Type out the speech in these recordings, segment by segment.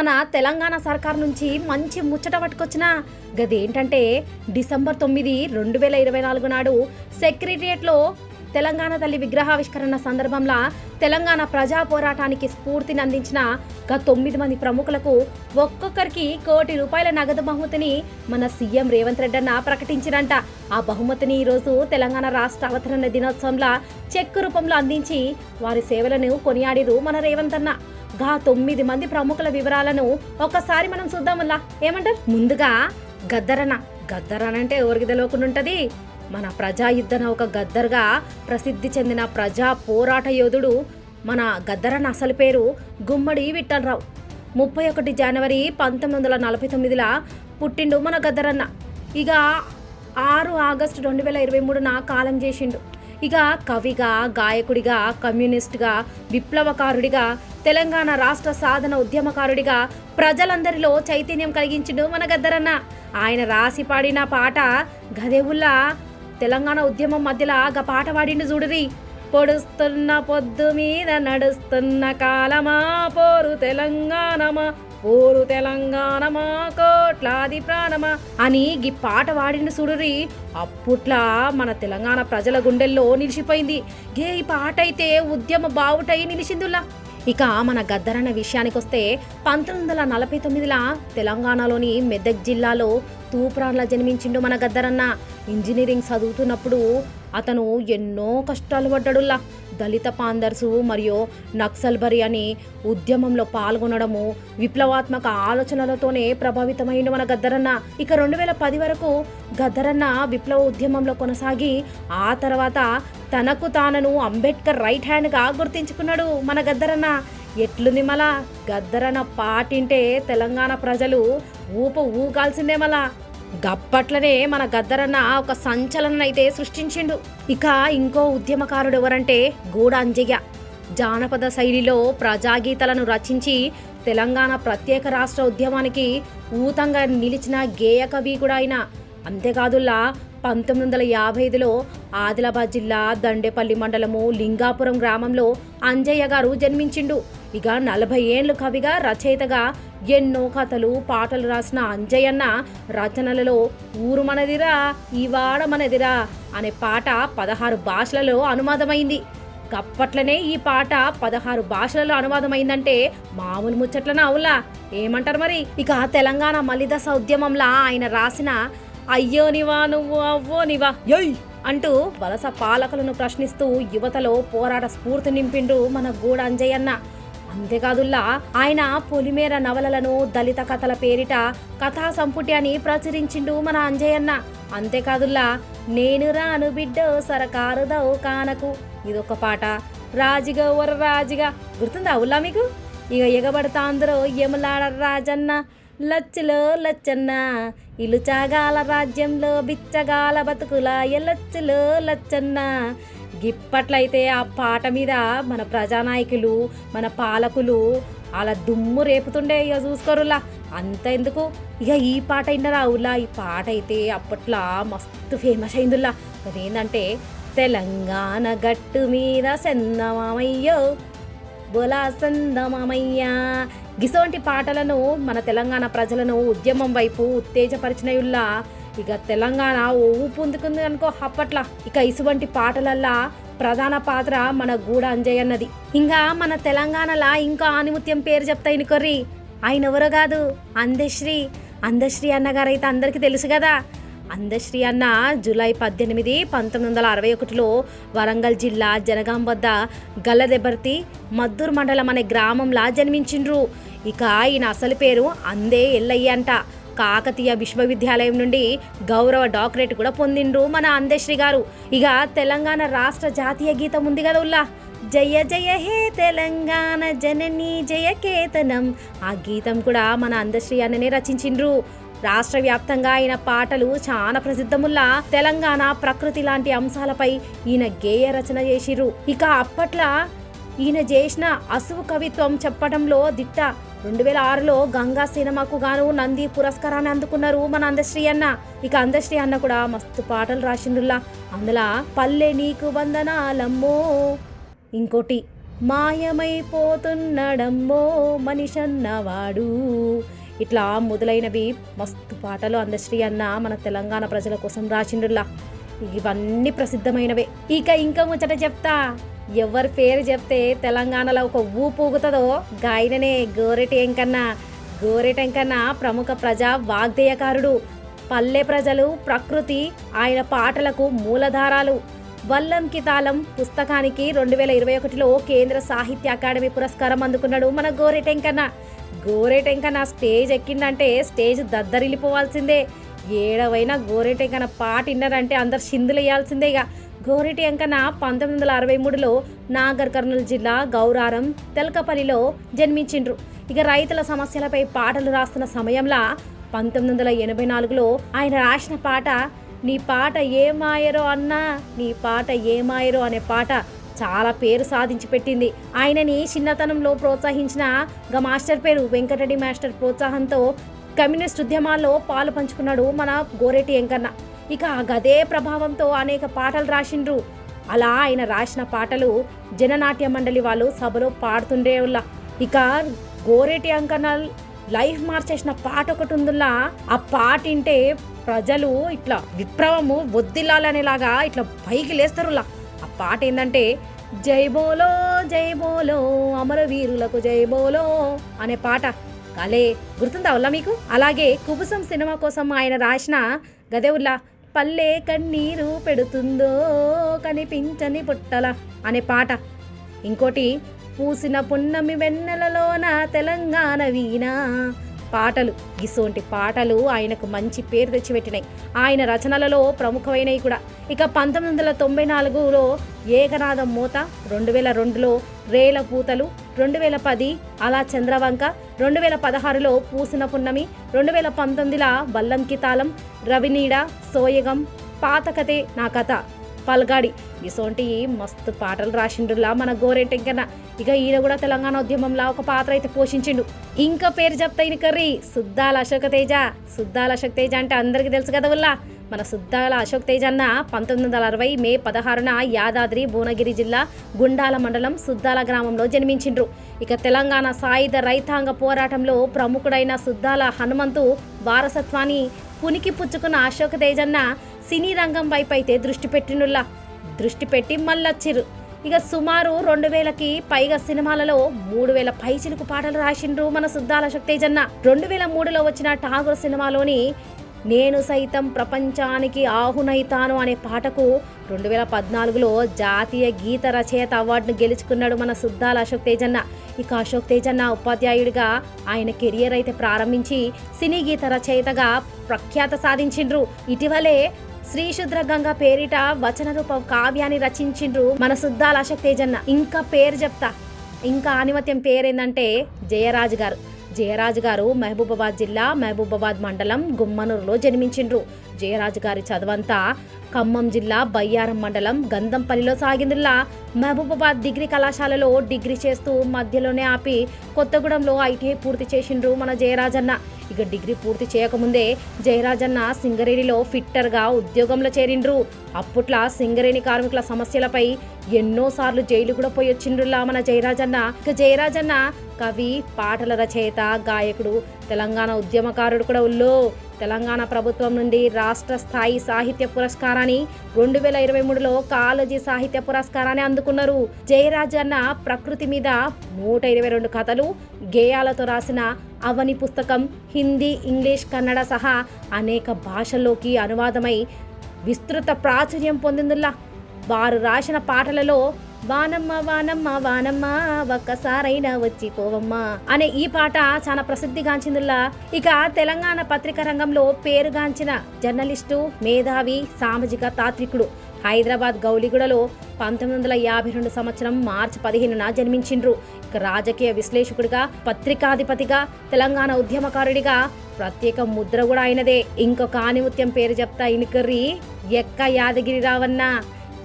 మన తెలంగాణ సర్కార్ నుంచి మంచి ముచ్చట పట్టుకొచ్చిన గదేంటంటే డిసెంబర్ తొమ్మిది రెండు వేల ఇరవై నాలుగు నాడు సెక్రటరియట్లో తెలంగాణ తల్లి విగ్రహావిష్కరణ సందర్భంలో తెలంగాణ ప్రజా పోరాటానికి స్ఫూర్తిని అందించిన గత తొమ్మిది మంది ప్రముఖులకు ఒక్కొక్కరికి కోటి రూపాయల నగదు బహుమతిని మన సీఎం రేవంత్ రెడ్డి అన్న ప్రకటించినంట ఆ బహుమతిని ఈరోజు తెలంగాణ రాష్ట్ర అవతరణ దినోత్సవంలో చెక్కు రూపంలో అందించి వారి సేవలను కొనియాడిరు మన రేవంత్ అన్న గా తొమ్మిది మంది ప్రముఖుల వివరాలను ఒకసారి మనం చూద్దామల్లా. ఏమంటారు? ముందుగా గద్దరన. గద్దరన అంటే ఎవరికి తెలియకుండా ఉంటది? మన ప్రజాయుద్ధ నౌక గద్దర్గా ప్రసిద్ధి చెందిన ప్రజా పోరాట యోధుడు మన గద్దరన్న అసలు పేరు గుమ్మడి విఠలరావు. ముప్పై ఒకటి జనవరి పంతొమ్మిది వందల నలభై తొమ్మిదిలో పుట్టిండు మన గద్దరన్న. ఇక ఆరు ఆగస్టు రెండు వేల ఇరవై మూడున కాలం చేసిండు. ఇక కవిగా గాయకుడిగా కమ్యూనిస్ట్గా విప్లవకారుడిగా తెలంగాణ రాష్ట్ర సాధన ఉద్యమకారుడిగా ప్రజలందరిలో చైతన్యం కలిగించిండు మన గద్దరన్న. ఆయన రాసి పాడిన పాట గదేవుల్లా తెలంగాణ ఉద్యమం మధ్యలో గా పాట పాడిండు చూడురి పొడుస్తున్న పొద్దు మీద నడుస్తున్న కాలమా పోరు తెలంగాణమా? ఓరు తెలంగాణ మా కోట్లాది ప్రాణమా అని గీ పాట వాడిన చూడురి అప్పుట్లా మన తెలంగాణ ప్రజల గుండెల్లో నిలిచిపోయింది. గే ఈ పాట అయితే ఉద్యమ బావుటై నిలిచిందులా? ఇక మన గద్దరన్న విషయానికి వస్తే పంతొమ్మిది వందల నలభై తొమ్మిదిలో తెలంగాణలోని మెదక్ జిల్లాలో తూప్రాన్లా జన్మించిండు మన గద్దరన్న. ఇంజనీరింగ్ చదువుతున్నప్పుడు అతను ఎన్నో కష్టాలు పడ్డాడులా. దళిత పాందర్సు మరియు నక్సల్బరి అని ఉద్యమంలో పాల్గొనడము విప్లవాత్మక ఆలోచనలతోనే ప్రభావితమైన మన గద్దరన్న. ఇక రెండు వేల పది వరకు గద్దరన్న విప్లవ ఉద్యమంలో కొనసాగి ఆ తర్వాత తనకు తానను అంబేద్కర్ రైట్ హ్యాండ్గా గుర్తించుకున్నాడు మన గద్దరన్న. ఎట్లుంది మళ్ళా గద్దరన్న పాటింటే తెలంగాణ ప్రజలు ఊపు ఊగాల్సిందే మళ్ళా గప్పట్లనే మన గద్దరన్న ఒక సంచలనం అయితే సృష్టించిండు. ఇక ఇంకో ఉద్యమకారుడు ఎవరంటే గూడ అంజయ్య జానపద శైలిలో ప్రజాగీతాలను రచించి తెలంగాణ ప్రత్యేక రాష్ట్ర ఉద్యమానికి ఊతంగా నిలిచిన గేయ కవి కూడా ఆయన. అంతేకాదుల్లా పంతొమ్మిది వందల యాభై ఐదులో ఆదిలాబాద్ జిల్లా దండేపల్లి మండలము లింగాపురం గ్రామంలో అంజయ్య గారు జన్మించిండు. ఇక నలభై ఏండ్లు కవిగా రచయితగా ఎన్నో కథలు పాటలు రాసిన అంజయ్యన్న రచనలలో ఊరు మనదిరా ఇవాడ మనదిరా అనే పాట పదహారు భాషలలో అనువాదమైంది. అప్పట్లనే ఈ పాట పదహారు భాషలలో అనువాదమైందంటే మామూలు ముచ్చట్లన అవులా? ఏమంటారు మరి? ఇక తెలంగాణ మలిదశ ఉద్యమంలా ఆయన రాసిన అయ్యో నివా నువ్వు అవ్వో నివా అంటూ వలస పాలకులను ప్రశ్నిస్తూ యువతలో పోరాట స్ఫూర్తి నింపిండు మన గూడ అంజయ్యన్న అంతేకాదుల్లా ఆయన పొలిమేర నవలలను దళిత కథల పేరిట కథా సంపుటి అని ప్రచురించిండు మన అంజయ్యన్న అంతేకాదుల్లా నేను రాను బిడ్డో సరకారు దౌకానకు. ఇదొక పాట. రాజుగా ఒర రాజుగా గుర్తుందా ఉల్లా మీకు? ఇక ఎగబడతా అందరూ యమలాడ రాజన్న. లచ్చులో లచ్చన్న. ఇలుచాగాల రాజ్యంలో బిచ్చగాల బతుకుల ఎల్లచ్చులో లచ్చన్న. గిప్పట్లయితే ఆ పాట మీద మన ప్రజానాయకులు మన పాలకులు అలా దుమ్ము రేపుతుండే. ఇక చూసుకోరులా. అంత ఎందుకు? ఇక ఈ పాట అయినా రావులా ఈ పాట అయితే అప్పట్లో మస్తు ఫేమస్ అయిందిలా. అదేంటంటే తెలంగాణ గట్టు మీద సెన్నమామయ్యో బోలా సందమామయ్యా గిసోంటి పాటలను మన తెలంగాణ ప్రజలను ఉద్యమం వైపు ఉత్తేజపరిచినయుల్లా. ఇక తెలంగాణ ఊపు పొందుకుంది అనుకో అప్పట్లా. ఇక ఇసువంటి పాటలల్లా ప్రధాన పాత్ర మన గూడ అంజయ్యన్నది. ఇంకా మన తెలంగాణలా ఇంకా ఆనిముత్యం పేరు చెప్తా ఇనుకొర్రి ఆయన ఎవరో కాదు అందశ్రీ. అందశ్రీ అన్నగారు అయితే అందరికీ తెలుసు కదా అందశ్రీ అన్న జూలై పద్దెనిమిది పంతొమ్మిది వందల అరవై ఒకటిలో వరంగల్ జిల్లా జనగాం వద్ద గల్లదెబర్తి మద్దూరు మండలం అనే గ్రామంలా జన్మించిండ్రు. ఇక ఈయన అసలు పేరు అందే ఎల్లయ్య అంట. కాకతీయ విశ్వవిద్యాలయం నుండి గౌరవ డాక్టరేట్ కూడా పొందిండ్రు మన అందశ్రీ గారు. ఇక తెలంగాణ రాష్ట్ర జాతీయ గీతం ఉంది కదా ఉల్లా. జయ జయ హే తెలంగాణ జననీ జయ కేతనం. ఆ గీతం కూడా మన అందశ్రీ అన్ననే రచించిండ్రు. రాష్ట్ర వ్యాప్తంగా ఆయన పాటలు చాలా ప్రసిద్ధముల్లా తెలంగాణ ప్రకృతి లాంటి అంశాలపై ఈయన గేయ రచన చేసిర్రు. ఇక అప్పట్లో ఈయన చేసిన అసువు కవిత్వం చెప్పడంలో దిట్ట. రెండు వేల ఆరులో గంగా సినిమాకు గాను నంది పురస్కారాన్ని అందుకున్నారు మన అందశ్రీ అన్న. ఇక అందశ్రీ అన్న కూడా మస్తు పాటలు రాసిండుల్లా. అందులో పల్లె నీకు వందనాలమ్మో. ఇంకోటి మాయమైపోతున్నడమ్మో మనిషన్నవాడు. ఇట్లా మొదలైనవి మస్తు పాటలు అందశ్రీ అన్న మన తెలంగాణ ప్రజల కోసం రాసిండుల్లా ఇవన్నీ ప్రసిద్ధమైనవే. ఇక ఇంకా ముచ్చట చెప్తా. ఎవరి పేరు చెప్తే తెలంగాణలో ఒక ఊపు ఊగుతుందో గాయననే గోరెటి ఎంకన్నా. గోరెటెంకన్న ప్రముఖ ప్రజా వాగ్దేయకారుడు. పల్లె ప్రజలు ప్రకృతి ఆయన పాటలకు మూలధారాలు. వల్లంకి తాళం పుస్తకానికి రెండు వేల ఇరవై ఒకటిలో కేంద్ర సాహిత్య అకాడమీ పురస్కారం అందుకున్నాడు మన గోరెటెంకన్న గోరెటెంకన్న స్టేజ్ ఎక్కిందంటే స్టేజ్ దద్దరిల్లిపోవాల్సిందే. ఏడవైనా గోరెటెంకన్న పాట విన్నారంటే అందరు సిందులు వేయాల్సిందే ఇక గోరెటి అంకన పంతొమ్మిది వందల అరవై మూడులో నాగర్ కర్నూలు జిల్లా గౌరారం తెలకపల్లిలో జన్మించిండ్రు. ఇక రైతుల సమస్యలపై పాటలు రాస్తున్న సమయంలో పంతొమ్మిది వందల ఎనభై నాలుగులో ఆయన రాసిన పాట నీ పాట ఏమాయరో అన్నా నీ పాట ఏమాయరో అనే పాట చాలా పేరు సాధించి పెట్టింది. ఆయనని చిన్నతనంలో ప్రోత్సహించిన గ మాస్టర్ పేరు వెంకటరెడ్డి మాస్టర్ ప్రోత్సాహంతో కమ్యూనిస్ట్ ఉద్యమాల్లో పాలు పంచుకున్నాడు మన గోరెటి వెంకన్న ఇక గదే ప్రభావంతో అనేక పాటలు రాసిండ్రు. అలా ఆయన రాసిన పాటలు జననాట్య మండలి వాళ్ళు సభలో పాడుతుండేవాళ్ళ ఇక గోరేటి అంకన్న లైఫ్ మార్చేసిన పాట ఒకటి ఉందిలా. ఆ పాట వింటే ప్రజలు ఇట్లా విప్లవము వద్దిల్లాలనేలాగా ఇట్లా పైకి లేస్తారులా పాట ఏంటంటే జై బోలో జై బోలో అమరవీరులకు జై బోలో అనే పాట. కాలే గుర్తుందా ఉల్లా మీకు? అలాగే కుబుసం సినిమా కోసం ఆయన రాసిన గదేవుల్లా పల్లె కన్నీరు పెడుతుందో కనిపించని పుట్టల అనే పాట. ఇంకోటి పూసిన పున్నమి వెన్నెలలోన తెలంగాణ వీణ పాటలు. ఇసోంటి పాటలు ఆయనకు మంచి పేరు తెచ్చిపెట్టినాయి. ఆయన రచనలలో ప్రముఖమైనవి కూడా. ఇక పంతొమ్మిది వందల తొంభై నాలుగులో ఏకనాథం మూత రెండు వేల రెండులో రేల పూతలు రెండు వేల పది అలా చంద్రవంక రెండు వేల పదహారులో పూసిన పున్నమి రెండు వేల పంతొమ్మిదిల బల్లంకి తాళం రవినీడ సోయగం పాత కథే నా కథ పల్గాడి. ఇసోంటి మస్తు పాటలు రాసిండులా మన గోరెంటెంకన్న ఇక ఈయన కూడా తెలంగాణ ఉద్యమంలో ఒక పాత్ర అయితే పోషించిండు. ఇంకా పేరు చెప్తా ఈయన కర్రీ సుద్దాల అశోక తేజ. సుద్దాల అశోక్ తేజ అంటే అందరికీ తెలుసు కదా వల్ల మన సుద్దాల అశోక్ తేజ అన్న పంతొమ్మిది వందల అరవై మే పదహారున యాదాద్రి భువనగిరి జిల్లా గుండాల మండలం సుద్దాల గ్రామంలో జన్మించిండ్రు. ఇక తెలంగాణ సాయుధ రైతాంగ పోరాటంలో ప్రముఖుడైన సుద్దాల హనుమంతు వారసత్వాన్ని పునికి పుచ్చుకున్న అశోక్ తేజన్న సినీ రంగం వైపు అయితే దృష్టి పెట్టినుల్లా దృష్టి పెట్టి మళ్ళొచ్చిర్రు. ఇక సుమారు రెండు వేలకి పైగా సినిమాలలో మూడు వేల పైచిలకు పాటలు రాసిండ్రు మన సుద్దాల శక్తేజన్న. రెండు వేల మూడులో వచ్చిన ఠాగూర్ సినిమాలోని నేను సైతం ప్రపంచానికి ఆహునైతాను అనే పాటకు రెండు వేల పద్నాలుగులో జాతీయ గీత రచయిత అవార్డును గెలుచుకున్నాడు మన సుద్దాల అశోక్ తేజన్న ఇక అశోక్ తేజన్న ఉపాధ్యాయుడిగా ఆయన కెరియర్ అయితే ప్రారంభించి సినీ గీత రచయితగా ప్రఖ్యాత సాధించిండ్రు. ఇటీవలే శ్రీశుద్ర గంగ పేరిట వచన రూప కావ్యాన్ని రచించిండ్రు మన సుద్దాల అశోక్ తేజన్న ఇంకా పేరు చెప్తా. ఇంకా ఆనిమత్యం పేరేందంటే జయరాజు గారు. జయరాజు గారు మహబూబాబాద్ జిల్లా మహబూబాబాద్ మండలం గుమ్మనూరులో జన్మించిండ్రు. జయరాజు గారి చదవంతా ఖమ్మం జిల్లా బయ్యారం మండలం గంధంపల్లిలో సాగిందిలా. మహబూబాబాద్ డిగ్రీ కళాశాలలో డిగ్రీ చేస్తూ మధ్యలోనే ఆపి కొత్తగూడెంలో ఐటీఐ పూర్తి చేసిండ్రు మన జయరాజన్న. ఇక డిగ్రీ పూర్తి చేయకముందే జయరాజన్న సింగరేణిలో ఫిట్టర్గా ఉద్యోగంలో చేరిండ్రు. అప్పట్లా సింగరేణి కార్మికుల సమస్యలపై ఎన్నోసార్లు జైలు కూడా పోయి వచ్చిండ్రులా మన జయరాజన్న. ఇక జయరాజన్న కవి పాటల రచయిత గాయకుడు తెలంగాణ ఉద్యమకారుడు కూడా ఉల్లో. తెలంగాణ ప్రభుత్వం నుండి రాష్ట్ర స్థాయి సాహిత్య పురస్కారాన్ని రెండు వేల ఇరవై మూడులో కాలేజీ సాహిత్య పురస్కారాన్ని అందుకున్నారు. జయరాజన్న ప్రకృతి మీద నూట ఇరవై రెండు కథలు గేయాలతో రాసిన అవని పుస్తకం హిందీ ఇంగ్లీష్ కన్నడ సహా అనేక భాషల్లోకి అనువాదమై విస్తృత ప్రాచుర్యం పొందిందిలా వారు రాసిన పాటలలో వానమ్మ వానమ్మ వానమ్మ ఒక్కసారైనా వచ్చి పోవమ్మా అనే ఈ పాట చాలా ప్రసిద్ధిగాంచిందిలా ఇక తెలంగాణ పత్రికా రంగంలో పేరుగాంచిన జర్నలిస్టు మేధావి సామాజిక తాత్వికుడు హైదరాబాద్ గౌలిగూడలో పంతొమ్మిది వందల యాభై రెండు సంవత్సరం మార్చి పదిహేనున జన్మించిండ్రు. ఇక రాజకీయ విశ్లేషకుడిగా పత్రికాధిపతిగా తెలంగాణ ఉద్యమకారుడిగా ప్రత్యేక ముద్ర కూడా అయినదే ఇంకొక ఆనిముత్యం పేరు చెప్తా ఇనుకర్రి ఎక్క యాదగిరి రావన్న.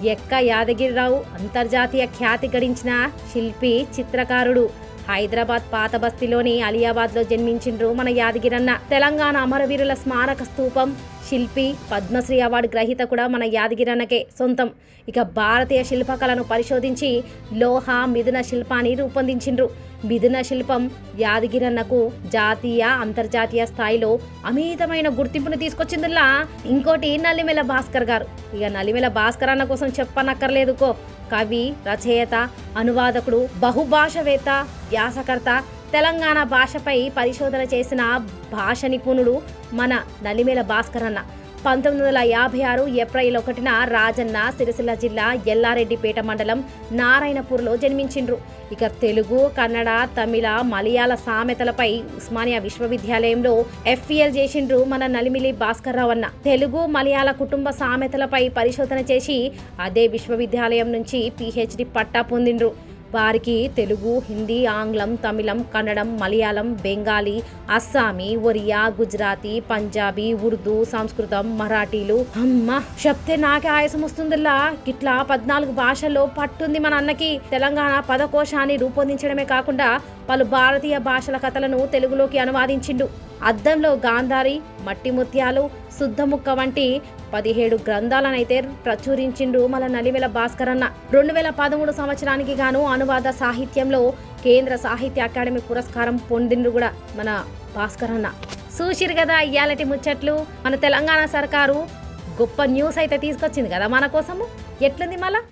ఎక్క యాదగిరిరావు అంతర్జాతీయ ఖ్యాతి గడించిన శిల్పి చిత్రకారుడు హైదరాబాద్ పాత బస్తీలోని అలియాబాద్లో జన్మించిండ్రు మన యాదగిరన్న తెలంగాణ అమరవీరుల స్మారక స్థూపం శిల్పి పద్మశ్రీ అవార్డు గ్రహీత కూడా మన యాదగిరన్నకే సొంతం. ఇక భారతీయ శిల్పకళను పరిశోధించి లోహ మిథున శిల్పాన్ని రూపొందించిండ్రు. మిథున శిల్పం యాదగిరన్నకు జాతీయ అంతర్జాతీయ స్థాయిలో అమితమైన గుర్తింపును తీసుకొచ్చిందిలా ఇంకోటి నల్లిమెల భాస్కర్ గారు. ఇక నల్లిమెల భాస్కర్ అన్న కోసం చెప్పనక్కర్లేదుకో కవి రచయిత అనువాదకుడు బహుభాషవేత్త వ్యాసకర్త తెలంగాణ భాషపై పరిశోధన చేసిన భాష నిపుణుడు మన నలిమేల భాస్కర్ అన్న పంతొమ్మిది వందల యాభై ఆరు ఏప్రిల్ ఒకటిన రాజన్న సిరిసిల్ల జిల్లా ఎల్లారెడ్డిపేట మండలం నారాయణపూర్లో జన్మించిండ్రు. ఇక తెలుగు కన్నడ తమిళ మలయాళ సామెతలపై ఉస్మానియా విశ్వవిద్యాలయంలో ఎఫ్ఈఎల్ చేసిండ్రు మన నలిమిలి భాస్కర్ రావు అన్న తెలుగు మలయాళ కుటుంబ సామెతలపై పరిశోధన చేసి అదే విశ్వవిద్యాలయం నుంచి పిహెచ్డి పట్టా పొందిండ్రు. వారికి తెలుగు హిందీ ఆంగ్లం తమిళం కన్నడం మలయాళం బెంగాలీ అస్సామీ ఒరియా గుజరాతీ పంజాబీ ఉర్దూ సంస్కృతం మరాఠీలు. అమ్మ చెప్తే నాకే ఆయాసం వస్తుందిలా ఇట్లా పద్నాలుగు భాషల్లో పట్టుంది మన అన్నకి. తెలంగాణ పదకోశాన్ని రూపొందించడమే కాకుండా పలు భారతీయ భాషల కథలను తెలుగులోకి అనువాదించిండు. అద్దంలో గాంధారి మట్టి ముత్యాలు శుద్ధముక్క వంటి పదిహేడు గ్రంథాలనైతే ప్రచురించిండు మన నలివెల భాస్కర్ అన్న. రెండు వేల పదమూడు సంవత్సరానికి గాను అనువాద సాహిత్యంలో కేంద్ర సాహిత్య అకాడమీ పురస్కారం పొందిండ్రు కూడా మన భాస్కర్ అన్న. చూసిరు కదా ఇయాలటి ముచ్చట్లు? మన తెలంగాణ సర్కారు గొప్ప న్యూస్ అయితే తీసుకొచ్చింది కదా మన కోసము? ఎట్లుంది మళ్ళా